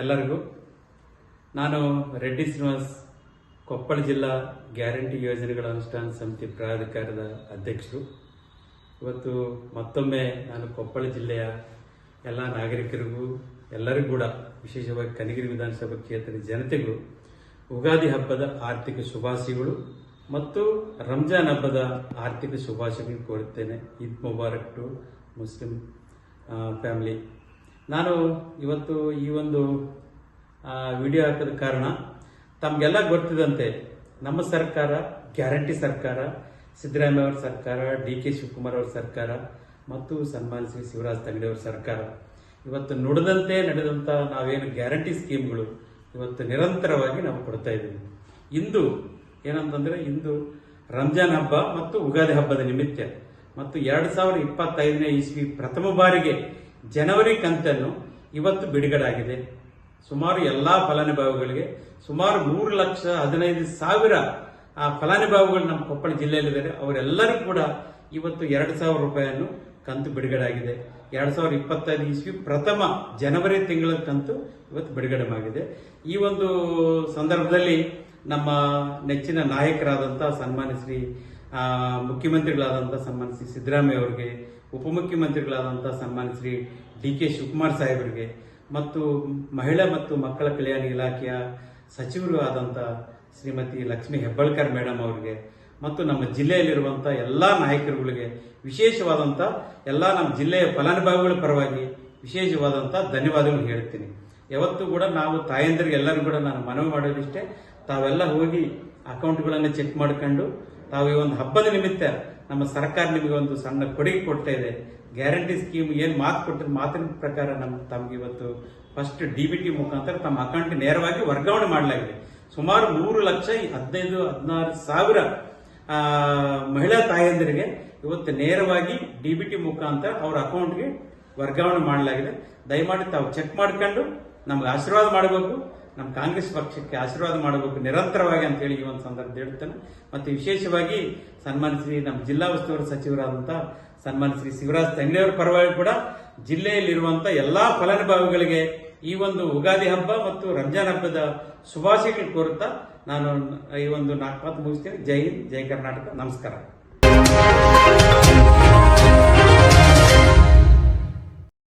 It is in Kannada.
ಎಲ್ಲರಿಗೂ. ನಾನು ರೆಡ್ಡಿ ಶ್ರೀನಿವಾಸ್, ಕೊಪ್ಪಳ ಜಿಲ್ಲಾ ಗ್ಯಾರಂಟಿ ಯೋಜನೆಗಳ ಅನುಷ್ಠಾನ ಸಮಿತಿ ಪ್ರಾಧಿಕಾರದ ಅಧ್ಯಕ್ಷರು. ಇವತ್ತು ಮತ್ತೊಮ್ಮೆ ನಾನು ಕೊಪ್ಪಳ ಜಿಲ್ಲೆಯ ಎಲ್ಲ ನಾಗರಿಕರಿಗೂ, ಎಲ್ಲರಿಗೂ ಕೂಡ ವಿಶೇಷವಾಗಿ ಕನಗಿರಿ ವಿಧಾನಸಭಾ ಕ್ಷೇತ್ರದ ಜನತೆಗೂ ಉಗಾದಿ ಹಬ್ಬದ ಆರ್ಥಿಕ ಶುಭಾಶಯಗಳು ಮತ್ತು ರಂಜಾನ್ ಹಬ್ಬದ ಆರ್ಥಿಕ ಶುಭಾಶಯಗಳು ಕೋರುತ್ತೇನೆ. Eid Mubarak to Muslim family. ನಾನು ಇವತ್ತು ಈ ಒಂದು ವಿಡಿಯೋ ಹಾಕೋದ ಕಾರಣ ತಮಗೆಲ್ಲ ಗೊತ್ತಿದಂತೆ ನಮ್ಮ ಸರ್ಕಾರ, ಗ್ಯಾರಂಟಿ ಸರ್ಕಾರ, ಸಿದ್ದರಾಮಯ್ಯ ಅವರ ಸರ್ಕಾರ, ಡಿ ಕೆ ಶಿವಕುಮಾರ್ ಅವರ ಸರ್ಕಾರ, ಮತ್ತು ಸನ್ಮಾನ್ ಶ್ರೀ ಶಿವರಾಜ್ ತಂಗಡಿ ಅವರ ಸರ್ಕಾರ. ಇವತ್ತು ನುಡಿದಂತೆ ನಡೆದಂಥ ನಾವೇನು ಗ್ಯಾರಂಟಿ ಸ್ಕೀಮ್ಗಳು ಇವತ್ತು ನಿರಂತರವಾಗಿ ನಾವು ಕೊಡ್ತಾ ಇದ್ದೀವಿ. ಇಂದು ಏನಂತಂದ್ರೆ, ಇಂದು ರಂಜಾನ್ ಹಬ್ಬ ಮತ್ತು ಉಗಾದಿ ಹಬ್ಬದ ನಿಮಿತ್ತ ಮತ್ತು ಎರಡು ಸಾವಿರದ ಇಪ್ಪತ್ತೈದನೇ ಇಸ್ವಿ ಪ್ರಥಮ ಬಾರಿಗೆ ಜನವರಿ ಕಂತನ್ನು ಇವತ್ತು ಬಿಡುಗಡಾಗಿದೆ ಸುಮಾರು ಎಲ್ಲಾ ಫಲಾನುಭವಿಗಳಿಗೆ ಸುಮಾರು ಮೂರು ಲಕ್ಷ ಹದಿನೈದು ಸಾವಿರ, ಆ, ಫಲಾನುಭವಿಗಳು ನಮ್ಮ ಕೊಪ್ಪಳ ಜಿಲ್ಲೆಯಲ್ಲಿದ್ದಾರೆ. ಅವರೆಲ್ಲರಿಗೂ ಕೂಡ ಇವತ್ತು ಎರಡು ಸಾವಿರ ರೂಪಾಯಿಯನ್ನು ಕಂತು ಬಿಡುಗಡೆ ಆಗಿದೆ ಎರಡು ಸಾವಿರದ ಇಪ್ಪತ್ತೈದು ಇಸ್ವಿ ಪ್ರಥಮ ಜನವರಿ ತಿಂಗಳ ಕಂತು ಇವತ್ತು ಬಿಡುಗಡೆ ಆಗಿದೆ ಈ ಒಂದು ಸಂದರ್ಭದಲ್ಲಿ ನಮ್ಮ ನೆಚ್ಚಿನ ನಾಯಕರಾದಂಥ ಸನ್ಮಾನ್ಯ ಶ್ರೀ ಆ, ಮುಖ್ಯಮಂತ್ರಿಗಳಾದಂತಹ ಸನ್ಮಾನ್ಯ ಶ್ರೀ ಸಿದ್ದರಾಮಯ್ಯ ಅವರಿಗೆ ಉಪಮುಖ್ಯಮಂತ್ರಿಗಳಾದಂಥ ಸನ್ಮಾನ ಶ್ರೀ ಡಿ ಕೆ ಶಿವಕುಮಾರ್ ಸಾಹೇಬರಿಗೆ ಮತ್ತು ಮಹಿಳಾ ಮತ್ತು ಮಕ್ಕಳ ಕಲ್ಯಾಣ ಇಲಾಖೆಯ ಸಚಿವರು ಆದಂಥ ಶ್ರೀಮತಿ ಲಕ್ಷ್ಮಿ ಹೆಬ್ಬಳ್ಕರ್ ಮೇಡಮ್ ಅವರಿಗೆ ಮತ್ತು ನಮ್ಮ ಜಿಲ್ಲೆಯಲ್ಲಿರುವಂಥ ಎಲ್ಲಾ ನಾಯಕರುಗಳಿಗೆ ವಿಶೇಷವಾದಂಥ ಎಲ್ಲ ನಮ್ಮ ಜಿಲ್ಲೆಯ ಫಲಾನುಭವಿಗಳ ಪರವಾಗಿ ವಿಶೇಷವಾದಂಥ ಧನ್ಯವಾದಗಳು ಹೇಳ್ತೀನಿ. ಯಾವತ್ತೂ ಕೂಡ ನಾವು ತಾಯಂದಿರಿಗೆ ಎಲ್ಲರೂ ಕೂಡ ನಾನು ಮನವಿ ಮಾಡೋದಿಷ್ಟೇ ತಾವೆಲ್ಲ ಹೋಗಿ ಅಕೌಂಟ್ಗಳನ್ನು ಚೆಕ್ ಮಾಡ್ಕೊಂಡು ತಾವು ಈ ಒಂದು ಹಬ್ಬದ ನಿಮಿತ್ತ ನಮ್ಮ ಸರ್ಕಾರ ನಿಮಗೆ ಒಂದು ಸಣ್ಣ ಕೊಡುಗೆ ಕೊಡ್ತಾ ಇದೆ. ಗ್ಯಾರಂಟಿ ಸ್ಕೀಮ್ ಏನು ಮಾತು ಕೊಟ್ಟಿರೋ ಮಾತಿನ ಪ್ರಕಾರ ನಮ್ಮ ತಮಗೆ ಇವತ್ತು ಫಸ್ಟ್ ಡಿ ಬಿ ಟಿ ಮುಖಾಂತರ ತಮ್ಮ ಅಕೌಂಟ್ ನೇರವಾಗಿ ವರ್ಗಾವಣೆ ಮಾಡಲಾಗಿದೆ. ಸುಮಾರು ಮೂರು ಲಕ್ಷ ಹದಿನೈದು, ಹದಿನಾರು ಸಾವಿರ ಮಹಿಳಾ ತಾಯಂದಿರಿಗೆ ಇವತ್ತು ನೇರವಾಗಿ ಡಿ ಬಿ ಟಿ ಮುಖಾಂತರ ಅವ್ರ ಅಕೌಂಟ್ಗೆ ವರ್ಗಾವಣೆ ಮಾಡಲಾಗಿದೆ. ದಯಮಾಡಿ ತಾವು ಚೆಕ್ ಮಾಡ್ಕೊಂಡು ನಮ್ಗೆ ಆಶೀರ್ವಾದ ಮಾಡಬೇಕು. ನಮ್ಮ ಕಾಂಗ್ರೆಸ್ ಪಕ್ಷಕ್ಕೆ ಆಶೀರ್ವಾದ ಮಾಡಬೇಕು ನಿರಂತರವಾಗಿ ಅಂತ ಹೇಳಿ ಈ ಒಂದು ಸಂದರ್ಭ ಹೇಳ್ತೇನೆ ಮತ್ತೆ ವಿಶೇಷವಾಗಿ ಸನ್ಮಾನ ಶ್ರೀ ನಮ್ಮ ಜಿಲ್ಲಾ ಉಸ್ತುವಾರಿ ಸಚಿವರಾದಂತಹ ಸನ್ಮಾನ ಶ್ರೀ ಶಿವರಾಜ್ ತಂಗಡಿಯವರ ಪರವಾಗಿ ಕೂಡ ಜಿಲ್ಲೆಯಲ್ಲಿರುವಂತಹ ಎಲ್ಲಾ ಫಲಾನುಭವಿಗಳಿಗೆ ಈ ಒಂದು ಉಗಾದಿ ಹಬ್ಬ ಮತ್ತು ರಂಜಾನ್ ಹಬ್ಬದ ಶುಭಾಶಯಗಳು ಕೋರುತ್ತಾ ನಾನು ಈ ಒಂದು ನಾಲ್ಕು ಮಾತು ಮುಗಿಸ್ತೇನೆ. ಜೈ ಹಿಂದ್, ಜೈ ಕರ್ನಾಟಕ. ನಮಸ್ಕಾರ.